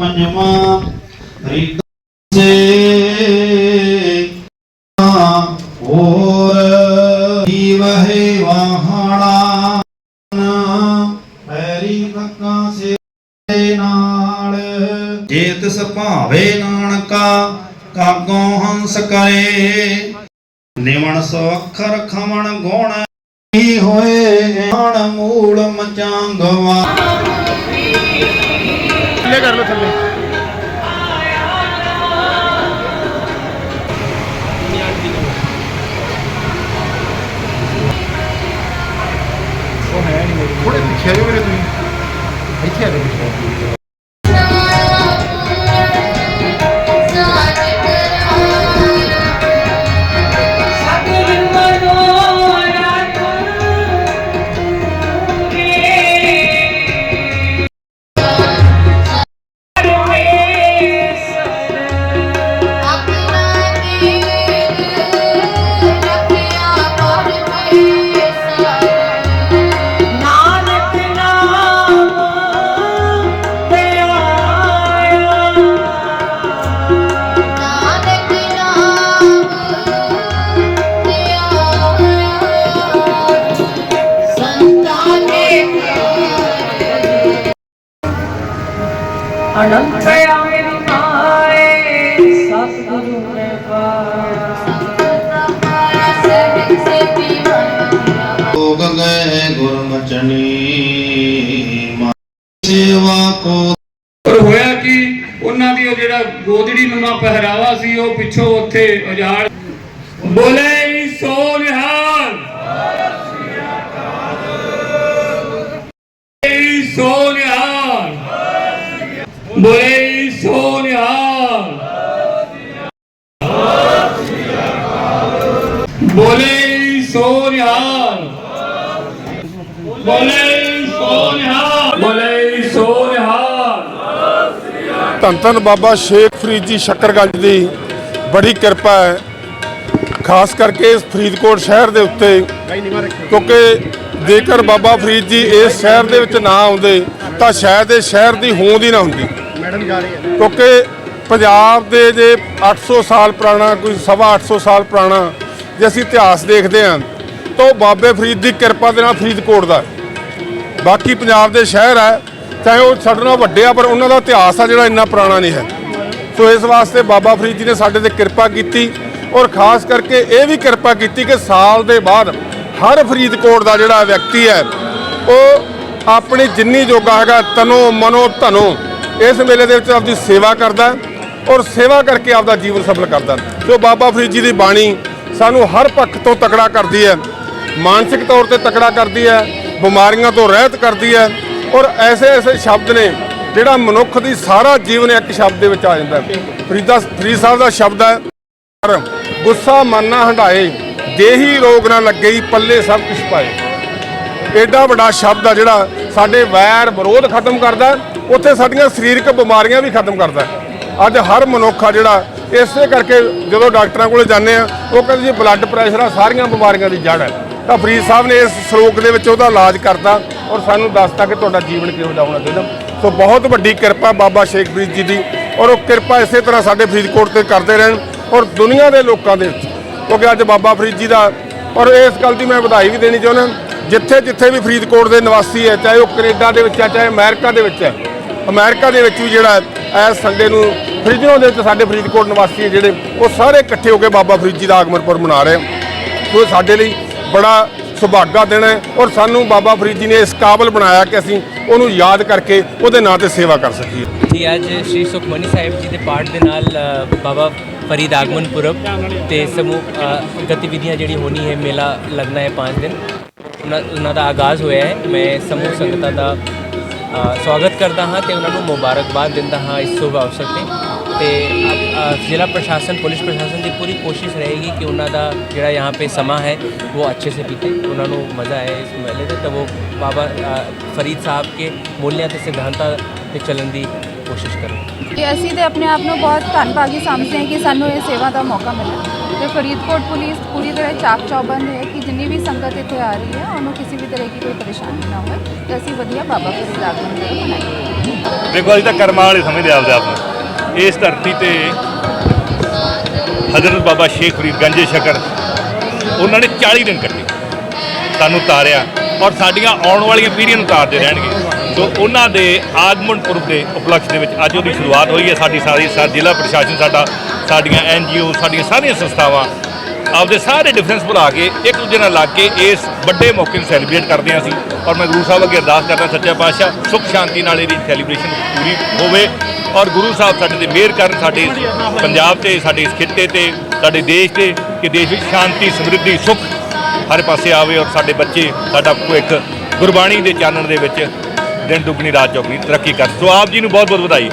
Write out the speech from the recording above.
ਪੰਜਵਾਂ ਰੀਤ ਸੇ ਹੋਰ ਜੀਵਹਿ ਵਾਹਣਾ, ਪੈਰੀ ਤੱਕਾਂ ਸੇ ਨਾਲ। ਜੇ ਤਿਸ ਭਾਵੇ ਨਾਨਕਾ, ਕਾਗੋਂ ਹੰਸ ਕਰੇ। ਨਿਵਣ ਸੋ ਅੱਖਰ ਖਮਣ ਗੁਣ ਹੀ ਹੋਏ ਹਣ ਮੂਲ ਮਚਾਂਗਵਾ ਥੱਲੇ ਕਰ ਲਓ ਥੱਲੇ। ਅਨੰਤ ਆਵੇ ਮਾਏ ਸਤਿਗੁਰੂ ਨੇ ਪਾਇਆ। ਲੋਗ ਗਏ ਗੁਰਮਚਨੀ ਸੇਵਾ ਕੋ ਪਰ ਹੋਇਆ ਕਿ? ਉਹਨਾਂ ਦੀ ਉਹ ਜਿਹੜਾ ਗੋਦੜੀ ਨੂੰਮਾ ਪਹਿਰਾਵਾ ਸੀ ਉਹ ਪਿੱਛੋਂ ਉੱਥੇ ਉਜਾੜ ਬੋਲੇ ਸੋ ਨਿਹਾਲ। ਬੋਲੇ ਸੋ ਨਿਹਾਲ ਬੋਲੇ ਸੋ ਨਿਹਾਲ ਬੋਲੇ ਸੋ ਨਿਹਾਲ ਬੋਲੇ ਸੋ ਨਿਹਾਲ ਬੋਲੇ ਸੋ ਨਿਹਾਲ ਧੰਨ ਧੰਨ ਬਾਬਾ ਸ਼ੇਖ ਫਰੀਦ ਜੀ ਸ਼ੱਕਰਗੰਜ ਦੀ ਬੜੀ ਕਿਰਪਾ ਹੈ। ਖਾਸ ਕਰਕੇ ਇਸ ਫਰੀਦਕੋਟ ਸ਼ਹਿਰ ਦੇ ਉੱਤੇ, ਕਿਉਂਕਿ ਜੇਕਰ ਬਾਬਾ ਫਰੀਦ ਜੀ ਇਸ ਸ਼ਹਿਰ ਦੇ ਵਿੱਚ ਨਾ ਆਉਂਦੇ, ਤਾਂ ਸ਼ਾਇਦ ਇਹ ਸ਼ਹਿਰ ਦੀ ਹੋਂਦ ਹੀ ਨਾ ਹੁੰਦੀ। ਮੈਡਮ ਜਾ ਰਹੀ ਹੈ ਕਿਉਂਕਿ ਪੰਜਾਬ ਦੇ ਜੇ 800 ਸਾਲ ਪੁਰਾਣਾ, ਕੋਈ ਸਵਾ 800 ਸਾਲ ਪੁਰਾਣਾ ਜੇ ਅਸੀਂ ਇਤਿਹਾਸ ਦੇਖਦੇ ਹਾਂ, ਤਾਂ ਉਹ ਬਾਬੇ ਫਰੀਦ ਦੀ ਕਿਰਪਾ ਦੇ ਨਾਲ ਫਰੀਦਕੋਟ ਦਾ। ਬਾਕੀ ਪੰਜਾਬ ਦੇ ਸ਼ਹਿਰ ਹੈ ਚਾਹੇ ਉਹ ਸਾਡੇ ਨਾਲੋਂ ਵੱਡੇ ਆ, ਪਰ ਉਹਨਾਂ ਦਾ ਇਤਿਹਾਸ ਆ ਜਿਹੜਾ ਇੰਨਾ ਪੁਰਾਣਾ ਨਹੀਂ ਹੈ। ਸੋ ਇਸ ਵਾਸਤੇ ਬਾਬਾ ਫਰੀਦ ਜੀ ਨੇ ਸਾਡੇ ਤੇ ਕਿਰਪਾ ਕੀਤੀ ਔਰ ਖਾਸ ਕਰਕੇ ਇਹ ਵੀ ਕਿਰਪਾ ਕੀਤੀ ਕਿ ਸਾਲ ਦੇ ਬਾਅਦ ਹਰ ਫਰੀਦਕੋਟ ਦਾ ਜਿਹੜਾ ਵਿਅਕਤੀ ਹੈ, ਉਹ ਆਪਣੀ ਜਿੰਨੀ ਜੋਗਾ ਹੈਗਾ, ਤਨੋ ਮਨੋ ਧਨੋ ਇਸ ਮੇਲੇ ਦੇ ਵਿੱਚ ਆਪਦੀ ਸੇਵਾ ਕਰਦਾ ਔਰ ਸੇਵਾ ਕਰਕੇ ਆਪਦਾ ਜੀਵਨ ਸਫਲ ਕਰਦਾ ਜੋ ਬਾਬਾ ਫਰੀਦ ਜੀ ਦੀ ਬਾਣੀ ਸਾਨੂੰ ਹਰ ਪੱਖ ਤੋਂ ਤਕੜਾ ਕਰਦੀ ਹੈ, ਮਾਨਸਿਕ ਤੌਰ ਤੇ ਤਕੜਾ ਕਰਦੀ ਹੈ, ਬਿਮਾਰੀਆਂ ਤੋਂ ਰਹਿਤ ਕਰਦੀ ਹੈ ਔਰ ਐਸੇ ਐਸੇ ਸ਼ਬਦ ਨੇ ਜਿਹੜਾ ਮਨੁੱਖ ਦੀ ਸਾਰਾ ਜੀਵਨ ਇੱਕ ਸ਼ਬਦ ਦੇ ਵਿੱਚ ਆ ਜਾਂਦਾ ਫਰੀਦਾ ਫਰੀਦ ਸਾਹਿਬ ਦਾ ਸ਼ਬਦ ਹੈ, ਪਰ ਗੁੱਸਾ ਮਾਨਾ ਨਾ ਹੰਡਾਏ, ਦੇਹੀ ਰੋਗ ਨਾ ਲੱਗੇ, ਪੱਲੇ ਸਭ ਕੁਛ ਪਾਏ। ਐਡਾ ਵੱਡਾ ਸ਼ਬਦ ਆ ਜਿਹੜਾ ਸਾਡੇ ਵੈਰ ਵਿਰੋਧ ਖਤਮ ਕਰਦਾ ਉੱਥੇ ਸਾਡੀਆਂ ਸਰੀਰਕ ਬਿਮਾਰੀਆਂ ਵੀ ਖਤਮ ਕਰਦਾ ਅੱਜ ਹਰ ਮਨੁੱਖ ਆ ਜਿਹੜਾ, ਇਸੇ ਕਰਕੇ ਜਦੋਂ ਡਾਕਟਰਾਂ ਕੋਲੇ ਜਾਂਦੇ ਆ, ਉਹ ਕਹਿੰਦੇ ਜੀ ਬਲੱਡ ਪ੍ਰੈਸ਼ਰ ਆ, ਸਾਰੀਆਂ ਬਿਮਾਰੀਆਂ ਦੀ ਜੜ ਹੈ। ਤਾਂ ਫਰੀਦ ਸਾਹਿਬ ਨੇ ਇਸ ਸ਼ਲੋਕ ਦੇ ਵਿੱਚ ਉਹਦਾ ਇਲਾਜ ਕਰਤਾ ਔਰ ਸਾਨੂੰ ਦੱਸਤਾ ਕਿ ਤੁਹਾਡਾ ਜੀਵਨ ਕਿਹੋ ਜਿਹਾ ਹੋਣਾ ਚਾਹੀਦਾ। ਸੋ ਬਹੁਤ ਵੱਡੀ ਕਿਰਪਾ ਬਾਬਾ ਸ਼ੇਖ ਫਰੀਦ ਜੀ ਦੀ ਔਰ ਉਹ ਕਿਰਪਾ ਇਸੇ ਤਰ੍ਹਾਂ ਸਾਡੇ ਫਰੀਦਕੋਟ ਤੇ ਕਰਦੇ ਰਹਿਣ ਔਰ ਦੁਨੀਆ ਦੇ ਲੋਕਾਂ ਦੇ ਵਿੱਚ। ਕਿਉਂਕਿ ਅੱਜ ਬਾਬਾ ਫਰੀਦ ਜੀ ਦਾ, ਔਰ ਇਸ ਗੱਲ ਦੀ ਮੈਂ ਵਧਾਈ ਵੀ ਦੇਣੀ ਚਾਹੁੰਦਾ। ਜਿੱਥੇ ਜਿੱਥੇ ਵੀ ਫਰੀਦਕੋਟ ਦੇ ਨਿਵਾਸੀ ਹੈ, ਚਾਹੇ ਉਹ ਕੈਨੇਡਾ ਦੇ ਵਿੱਚ ਹੈ, ਚਾਹੇ ਅਮਰੀਕਾ ਦੇ ਵਿੱਚ ਹੈ ਅਮਰੀਕਾ ਦੇ ਵਿੱਚ ਵੀ ਜਿਹੜਾ ਇਸ ਸੰਡੇ ਨੂੰ ਫਰੀਦਕੋਟ ਦੇ ਵਿੱਚ ਸਾਡੇ ਫਰੀਦਕੋਟ ਨਿਵਾਸੀ ਹੈ ਜਿਹੜੇ ਉਹ ਸਾਰੇ ਇਕੱਠੇ ਹੋ ਕੇ ਬਾਬਾ ਫਰੀਦ ਜੀ ਦਾ ਆਗਮਨ ਪੁਰਬ ਮਨਾ ਰਹੇ ਆ। ਸੋ ਸਾਡੇ ਲਈ ਬੜਾ ਸੁਭਾਗਾ ਦਿਨ ਹੈ ਔਰ ਸਾਨੂੰ ਬਾਬਾ ਫਰੀਦ ਜੀ ਨੇ ਇਸ ਕਾਬਲ ਬਣਾਇਆ ਕਿ ਅਸੀਂ ਉਹਨੂੰ ਯਾਦ ਕਰਕੇ ਉਹਦੇ ਨਾਂ ਤੇ ਸੇਵਾ ਕਰ ਸਕੀਏ। ਜੀ, ਅੱਜ ਸ਼੍ਰੀ ਸੁਖਮਨੀ ਸਾਹਿਬ ਜੀ ਦੇ ਪਾਠ ਦੇ ਨਾਲ ਬਾਬਾ ਫਰੀਦ ਆਗਮਨ ਪੁਰਬ ਤੇ ਸਮੂਹ ਗਤੀਵਿਧੀਆਂ ਜਿਹੜੀ ਹੋਣੀ ਹੈ, ਮੇਲਾ ਲੱਗਣਾ ਹੈ 5 ਦਿਨ। ਉਹਨਾਂ ਉਹਨਾਂ ਦਾ ਆਗਾਜ਼ ਹੋਇਆ ਹੈ। ਮੈਂ ਸਮੂਹ ਸੰਗਤਾਂ ਦਾ ਸਵਾਗਤ ਕਰਦਾ ਹਾਂ ਤੇ ਉਹਨਾਂ ਨੂੰ ਮੁਬਾਰਕਬਾਦ ਦਿੰਦਾ ਹਾਂ ਇਸ ਸ਼ੁਭ ਅਵਸਰ ਤੇ ਤੇ ਅ, ਅ, ਜ਼ਿਲ੍ਹਾ ਪ੍ਰਸ਼ਾਸਨ ਪੁਲਿਸ ਪ੍ਰਸ਼ਾਸਨ ਦੀ ਪੂਰੀ ਕੋਸ਼ਿਸ਼ ਰਹੇਗੀ ਕਿ ਉਹਨਾਂ ਦਾ ਜਿਹੜਾ यहाँ पे ਸਮਾਂ ਹੈ ਉਹ ਅੱਛੇ ਸੇ ਬੀਤੇ ਉਹਨਾਂ ਨੂੰ ਮਜ਼ਾ ਆਏ ਇਸ ਮੇਲੇ ਤੇ ਤਾਂ ਉਹ ਬਾਬਾ ਅ, ਫਰੀਦ ਸਾਹਿਬ ਕੇ ਮੂਲਿਆਂ ਤੇ ਸਿਧਾਂਤਾਂ ਤੇ ਚੱਲਣ ਦੀ ਕੋਸ਼ਿਸ਼ ਕਰਨ ਕਿ ਅਸੀਂ ਤੇ ਆਪਣੇ ਆਪ ਨੂੰ ਬਹੁਤ ਧੰਨਭਾਗੀ ਸਮਝਦੇ ਹਾਂ ਕਿ ਸਾਨੂੰ ਇਹ ਸੇਵਾ ਦਾ ਮੌਕਾ ਮਿਲਿਆ ਤੇ ਫਰੀਦਕੋਟ ਪੁਲਿਸ ਪੂਰੀ ਤਰ੍ਹਾਂ ਚਾਕ ਚੌਬੰਦ ਹੈ ਕਿ ਜਿੰਨੀ ਵੀ ਸੰਗਤ ਇੱਥੇ ਆ ਰਹੀ ਹੈ, ਉਹਨੂੰ ਕਿਸੇ ਵੀ ਤਰ੍ਹਾਂ ਦੀ ਕੋਈ ਪਰੇਸ਼ਾਨੀ ਨਾ ਹੋਵੇ ਤੇ ਅਸੀਂ ਵਧੀਆ ਬਾਬਾ ਫਰੀਦ ਆਗਮਨ ਦੇ ਮਨਾਈਏ। ਦੇਖੋ, ਅਸੀਂ ਤਾਂ ਕਰਮਾਂ ਵਾਲੇ ਸਮਝਦੇ ਆਪਦੇ ਆਪ ਨੂੰ। ਇਸ ਧਰਤੀ ਤੇ ਹਜ਼ਰਤ ਬਾਬਾ ਸ਼ੇਖ ਫਰੀਦ ਗੰਜੇ ਸ਼ਕਰ, ਉਹਨਾਂ ਨੇ 40 ਦਿਨ ਕੱਟੇ। ਸਾਨੂੰ ਤਾਰਿਆ ਔਰ ਸਾਡੀਆਂ ਆਉਣ ਵਾਲੀਆਂ ਪੀੜ੍ਹੀਆਂ ਨੂੰ ਤਾਰਦੇ ਰਹਿਣਗੇ। ਸੋ ਉਹਨਾਂ ਦੇ ਆਗਮਨ ਪੁਰਬ ਦੇ ਉਪਲਕਸ਼ ਦੇ ਵਿੱਚ ਅੱਜ ਉਹਦੀ ਸ਼ੁਰੂਆਤ ਹੋਈ ਹੈ। ਸਾਡੀ ਸਾਰੀ ਜ਼ਿਲ੍ਹਾ ਪ੍ਰਸ਼ਾਸਨ ਸਾਡਾ, ਸਾਡੀਆਂ ਐਨਜੀਓ ਸਾਡੀਆਂ ਸਾਰੀਆਂ ਸੰਸਥਾਵਾਂ ਆਪਦੇ ਸਾਰੇ ਡਿਫਰੈਂਸ ਭੁਲਾ ਕੇ ਇੱਕ ਦੂਜੇ ਨਾਲ ਲੱਗ ਕੇ ਇਸ ਵੱਡੇ ਮੌਕੇ ਨੂੰ ਸੈਲੀਬ੍ਰੇਟ ਕਰਦੇ ਹਾਂ ਅਸੀਂ। ਔਰ ਮੈਂ ਗੁਰੂ ਸਾਹਿਬ ਅੱਗੇ ਅਰਦਾਸ ਕਰਦਾ ਸੱਚਾ ਪਾਤਸ਼ਾਹ, ਸੁਖ ਸ਼ਾਂਤੀ ਨਾਲ ਇਹਦੀ ਸੈਲੀਬ੍ਰੇਸ਼ਨ ਪੂਰੀ ਹੋਵੇ। ਔਰ ਗੁਰੂ ਸਾਹਿਬ ਸਾਡੇ ਤੇ ਮਿਹਰ ਕਰਨ, ਸਾਡੇ ਪੰਜਾਬ ਤੇ, ਸਾਡੇ ਇਸ ਖਿੱਤੇ ਤੇ, ਸਾਡੇ ਦੇਸ਼ ਤੇ, ਕਿ ਦੇਸ਼ ਵਿੱਚ ਸ਼ਾਂਤੀ, ਸਮਰਿੱਧੀ, ਸੁਖ ਹਰ ਪਾਸੇ ਆਵੇ। ਔਰ ਸਾਡੇ ਬੱਚੇ, ਸਾਡਾ ਭਵਿੱਖ ਗੁਰਬਾਣੀ ਦੇ ਚਾਨਣ ਦੇ ਵਿੱਚ ਦਿਨ ਦੁਗਣੀ ਰਾਤ ਚੌਗਣੀ। ਤਰੱਕੀ ਕਰ। ਸੋ ਆਪ ਜੀ ਨੂੰ ਬਹੁਤ ਬਹੁਤ ਵਧਾਈ।